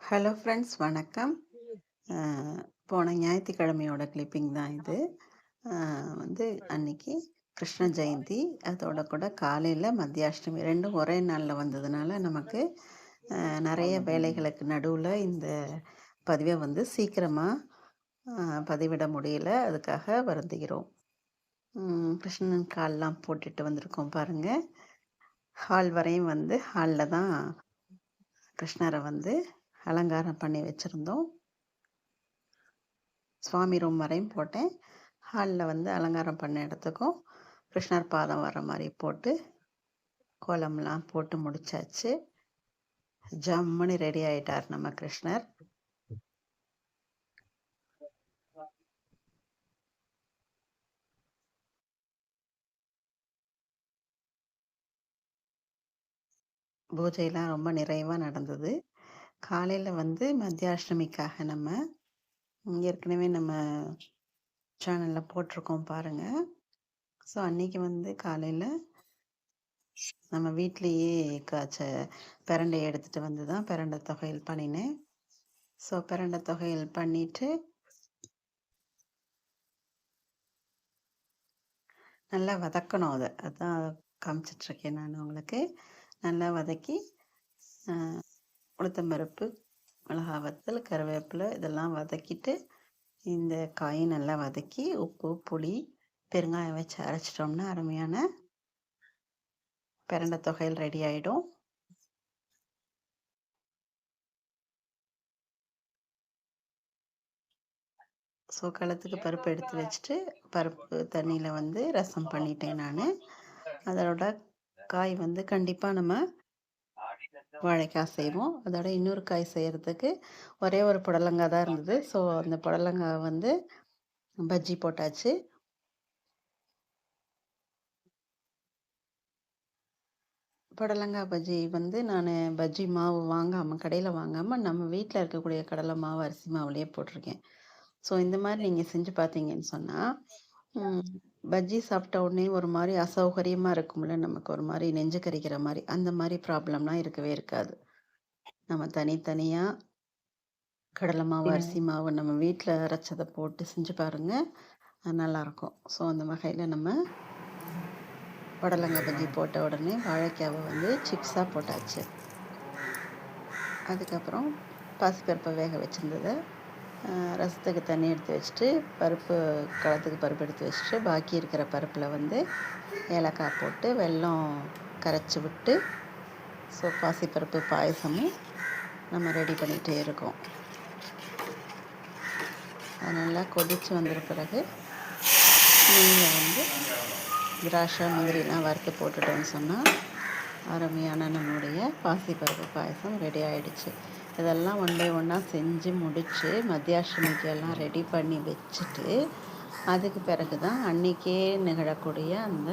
Hello friends வணக்கம். போன ஞாயிற்றுக்கிழமையோட clipping தான் இது. வந்து அன்னைக்கு கிருஷ்ண ஜெயந்தி. அதோட கூட காலையில் மத்தியாஷ்டமி ரெண்டும் ஒரே நாளில் வந்ததுனால, நமக்கு நிறைய வேலைகளுக்கு நடுவில் இந்த பதிவை வந்து சீக்கிரமாக பதிவிட முடியல. அதுக்காக வருந்துகிறோம். கிருஷ்ணன் கால்லாம் போட்டுட்டு வந்திருக்கோம் பாருங்கள் ஹால் வரையும் வந்து ஹாலில் தான் கிருஷ்ணரை வந்து அலங்காரம் பண்ணி வச்சுருந்தோம் சுவாமி ரூம் வரையும் போட்டேன். ஹாலில் வந்து அலங்காரம் பண்ண இடத்துக்கும், கிருஷ்ணர் பாதம் வர மாதிரி போட்டு, கோலம்லாம் போட்டு முடிச்சாச்சு. ஜம்முன்னு ரெடி ஆயிட்டார் நம்ம கிருஷ்ணர். பூஜைலாம் ரொம்ப நிறைவாக நடந்தது. காலையில் வந்து மத்தியாஷ்டமிக்காக நம்ம ஏற்கனவே நம்ம சேனலில் போட்டிருக்கோம் பாருங்கள் ஸோ அன்றைக்கி வந்து காலையில் நம்ம வீட்லேயே காய்ச்ச பிரண்டை எடுத்துகிட்டு வந்து தான் பிரண்டை தொகையில் பண்ணினேன். ஸோ பிரண்டை தொகையல் பண்ணிட்டு நல்லா வதக்கணும் அதை அதான் காமிச்சிட்ருக்கேன் நான் உங்களுக்கு. நல்லா வதக்கி, உளுத்தம்பருப்பு மிளகா வத்தல், கருவேப்பிலை இதெல்லாம் வதக்கிட்டு, இந்த காயை நல்லா வதக்கி, உப்பு, புளி, பெருங்காயம் வச்சு அரைச்சிட்டோம்னா, அருமையான பிரண்ட தொகையில் ரெடி ஆகிடும் ஸோ களத்துக்கு பருப்பு எடுத்து வச்சுட்டு, பருப்பு தண்ணியில் வந்து ரசம் பண்ணிட்டேன் நான். அதோட காய் வந்து கண்டிப்பாக நம்ம வாழைக்காய் செய்வோம். அதோட இன்னொரு காய் செய்யறதுக்கு ஒரே ஒரு புடலங்காய் தான் இருந்தது. ஸோ அந்த புடலங்காய் வந்து பஜ்ஜி போட்டாச்சு. புடலங்காய் பஜ்ஜி வந்து நானு பஜ்ஜி மாவு வாங்காம கடையில வாங்காம, நம்ம வீட்ல இருக்கக்கூடிய கடலை மாவு, அரிசி மாவுலயே போட்டிருக்கேன். ஸோ இந்த மாதிரி நீங்க செஞ்சு பார்த்தீங்கன்னு சொன்னால் பஜ்ஜி சாப்பிட்ட உடனே ஒரு மாரி அசௌகரியமா இருக்கும்ல, நமக்கு ஒரு மாரி நெஞ்சு கரிக்கிற மாரி. அந்த மாரி ப்ராப்ளம்லாம் இருக்கவே இருக்காது. நம்ம தனித்தனியா கடலை மாவு, அரிசி மாவு நம்ம வீட்ல அரைச்சத போட்டு செஞ்சு பாருங்க. அ நல்லாருக்கும். ஸோ அந்த வகையில நம்ம புடலங்கா பஜ்ஜி போட்ட உடனே வாழைக்காவ வந்து சிப்ஸா போட்டாச்சு. அதுக்கப்புறம் பாசிப்பருப்ப வேக வச்சிருந்தத, ரசத்துக்கு தண்ணி எடுத்து வச்சுட்டு, பருப்பு கலத்துக்கு பருப்பு எடுத்து வச்சுட்டு, பாக்கி இருக்கிற பருப்பில் வந்து ஏலக்காய் போட்டு, வெல்லம் கரைச்சி விட்டு, ஸோ பாசிப்பருப்பு பாயசமும் நம்ம ரெடி பண்ணிகிட்டே இருக்கோம். அது நல்லா கொதிச்சு வந்த பிறகு, நீங்கள் வந்து திராட்சை, மாதிரிலாம் வறுத்து போட்டுட்டோம்னு சொன்னால் அருமையான நம்மளுடைய பாசிப்பருப்பு பாயசம் ரெடி ஆகிடுச்சு இதெல்லாம் ஒன் பை ஒன்னா செஞ்சு முடிச்சு, மத்தியாஷ்டமிக்கு எல்லாம் ரெடி பண்ணி வச்சுட்டு, அதுக்கு பிறகு தான் அன்னைக்கே நிகழக்கூடிய அந்த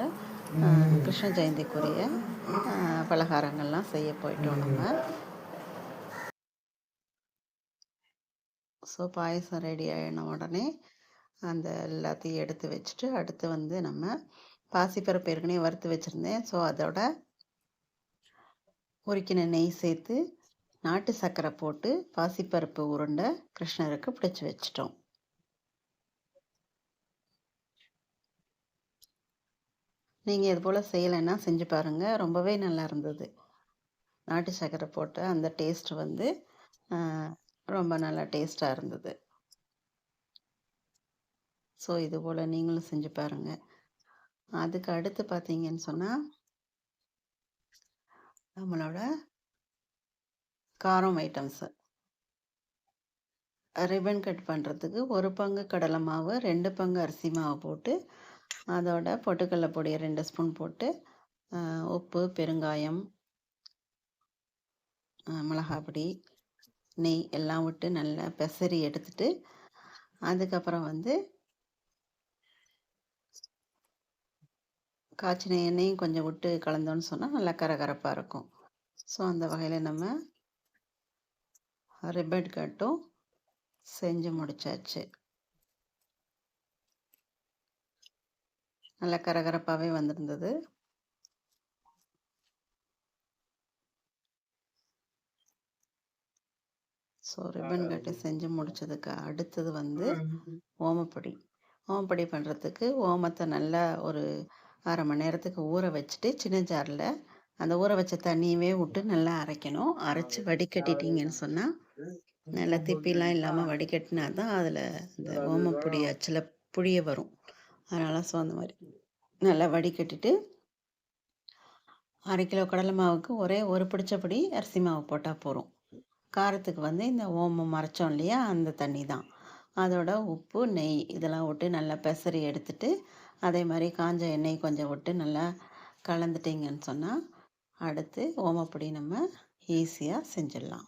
கிருஷ்ண ஜெயந்திக்குரிய பலகாரங்கள்லாம் செய்ய போயிட்டோம் நம்ம. ஸோ பாயசம் ரெடி ஆயின உடனே, அந்த எல்லாத்தையும் எடுத்து வச்சுட்டு, அடுத்து வந்து நம்ம பாசிப்பருப்பு ஏற்கனவே வறுத்து வச்சிருந்தேன். ஸோ அதோட உருக்கின நெய் சேர்த்து, நாட்டு சர்க்கரை போட்டு, பாசிப்பருப்பு உருண்டை கிருஷ்ணருக்கு பிடிச்சி வச்சிட்டோம் நீங்கள் இது போல் செய்யலைன்னா செஞ்சு பாருங்கள் ரொம்பவே நல்லா இருந்தது. நாட்டு சர்க்கரை போட்ட அந்த டேஸ்ட் வந்து ரொம்ப நல்லா டேஸ்ட்டாக இருந்தது. ஸோ இது போல் நீங்களும் செஞ்சு பாருங்கள் அதுக்கு அடுத்து பார்த்தீங்கன்னு சொன்னால் நம்மளோட காரம் ஐட்டம்ஸு. ரிப்பன் கட் பண்ணுறதுக்கு ஒரு பங்கு கடலை மாவு, ரெண்டு பங்கு அரிசி மாவு போட்டு, அதோட பொட்டுக்கடலை பொடியை ரெண்டு ஸ்பூன் போட்டு, உப்பு, பெருங்காயம் மிளகாப்பொடி பொடி, நெய் எல்லாம் விட்டு நல்லா பெசரி எடுத்துட்டு, அதுக்கப்புறம் வந்து காய்ச்சின எண்ணெயும் கொஞ்சம் விட்டு கலந்தோம்னு சொன்னால் நல்லா கரகரப்பாக இருக்கும். ஸோ அந்த வகையில் நம்ம ரிப்பன் கட்டும். செஞ்சு முடிச்சாச்சு. நல்லா கரகரப்பாவே வந்திருந்தது. ஸோ ரிப்பன் கட்டு செஞ்சு முடிச்சதுக்கு அடுத்தது வந்து ஓமப்பொடி. ஓமப்பொடி பண்ணுறதுக்கு ஓமத்தை நல்லா ஒரு அரை மணி நேரத்துக்கு ஊற வச்சுட்டு சின்ன ஜாரில் அந்த ஊற வச்ச தண்ணியவே விட்டு நல்லா அரைக்கணும். அரைச்சி வடிகட்டிட்டீங்கன்னு சொன்னால் நல்லா திப்பிலாம் இல்லாமல் வடிகட்டினா தான் அதில் இந்த ஓமப்பொடி அச்சில் புளிய வரும். அதனால் ஸோ அந்த மாதிரி. நல்லா வடிகட்டிட்டு அரை கிலோ கடலை மாவுக்கு ஒரே ஒரு பிடிச்சபடி அரிசி மாவு போட்டால் போதும். காரத்துக்கு வந்து இந்த ஓமம் மறைச்சோம் இல்லையா அந்த தண்ணி தான். அதோட உப்பு நெய் இதெல்லாம் விட்டு நல்லா பெசரி எடுத்துட்டு அதே மாதிரி காஞ்ச எண்ணெய் கொஞ்சம் விட்டு நல்லா கலந்துட்டிங்கன்னு சொன்னால் அடுத்து ஓமப்பொடி நம்ம ஈஸியாக செஞ்சிடலாம்.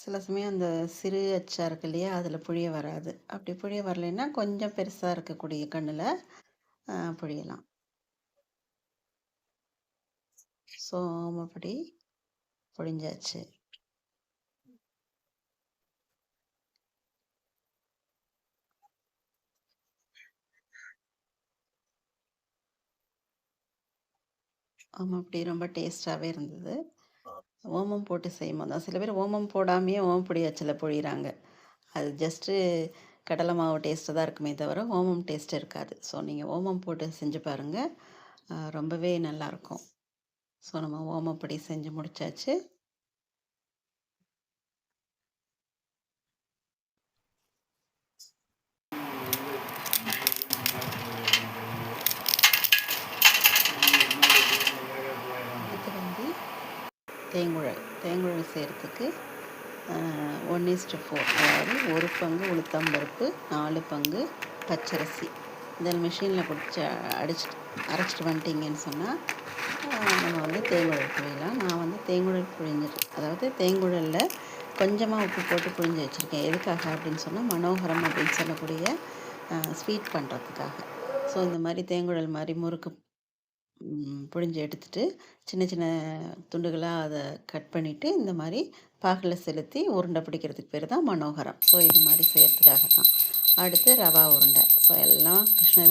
சில சமயம் அந்த சிறு அச்சா இருக்கு இல்லையா? அதில் புழிய வராது. அப்படி புழிய வரலைன்னா கொஞ்சம் பெருசாக இருக்கக்கூடிய கண்ணில் புழியலாம் ஸோ புழிஞ்சாச்சு ஆமாம் அப்படி ரொம்ப டேஸ்ட்டாகவே இருந்தது. ஓமம் போட்டு செய்யும்போது தான். சில பேர் ஓமம் போடாமையே ஓமப்பொடி அச்சில் பொழிகிறாங்க அது ஜஸ்ட்டு கடலை மாவு டேஸ்ட்டு தான் இருக்குமே தவிர ஓமம் டேஸ்ட் இருக்காது. ஸோ நீங்கள் ஓமம் போட்டு செஞ்சு பாருங்கள் ரொம்பவே நல்லாயிருக்கும் ஸோ நம்ம ஓமப்பொடி செஞ்சு முடிச்சாச்சு அடுத்து வந்து தேங்குழல் தேங்குழல் செய்கிறதுக்கு ஒன் இஸ்ட் ஃபோர் அதாவது ஒரு பங்கு உளுத்தம்பருப்பு நாலு பங்கு பச்சரிசி. இதில் மிஷினில் பிடிச்சி அடிச்சுட்டு அரைச்சிட்டு வந்துட்டிங்கன்னு சொன்னால் நம்ம வந்து தேங்குழல் புழியலாம். நான் வந்து தேங்குழல் புழிஞ்சிட்டு அதாவது தேங்குழலில் கொஞ்சமாக உப்பு போட்டு புழிஞ்சு வச்சுருக்கேன். எதுக்காக அப்படின்னு சொன்னால் மனோகரம் அப்படின்னு சொல்லக்கூடிய ஸ்வீட் பண்ணுறதுக்காக ஸோ இந்த மாதிரி தேங்குழல் மாதிரி முறுக்கு புழிஞ்சு எடுத்துட்டு சின்ன சின்ன துண்டுகளாக அதை கட் பண்ணிவிட்டு இந்த மாதிரி பாகில் செலுத்தி உருண்டை பிடிக்கிறதுக்கு பேர் தான் மனோகரம். ஸோ இது மாதிரி செய்கிறதுக்காக தான் அடுத்து ரவா உருண்டை. ஸோ எல்லாம் கிருஷ்ணர்